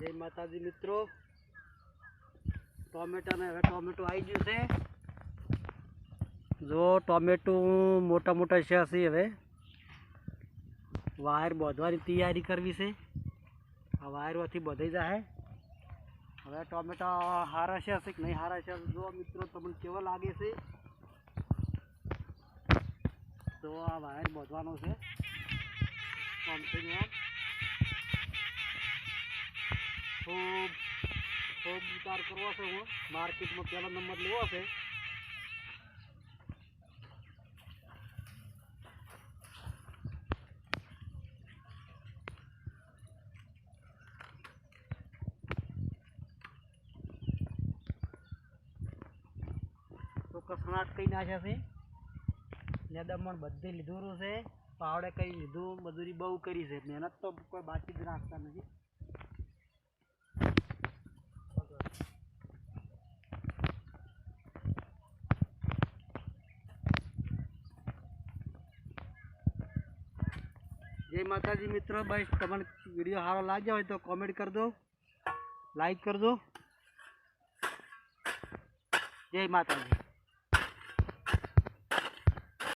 જય માતાજી મિત્રો. ટોમેટાને હવે ટોમેટો આવી ગયું છે. જો ટોમેટું મોટા મોટા છે હશે હવે. વાયર બાંધવાની તૈયારી કરવી છે. આ વાયરમાંથી બધાઈ જાય. હવે ટોમેટા હારા છે હશે કે નહીં હારા છે જો મિત્રો તમને કેવા લાગે છે? તો આ વાયર બાંધવાનો છે. આમ ખૂબ ખૂબ ઉતાર કરવો છે હું માર્કેટમાં પહેલો નંબર લેવો છે તો કસણાટ કઈ નાખ્યા છે નેદમણ બધે લીધું છે પાવડે કઈ લીધું મજૂરી બહુ કરી છે મહેનત તો કોઈ બાકી જ રાખતા નથી જય માતાજી મિત્રો, બસ તમને વીડિયો સારો લાગ્યો હોય તો કોમેન્ટ કરજો લાઈક કરજો. જય માતાજી.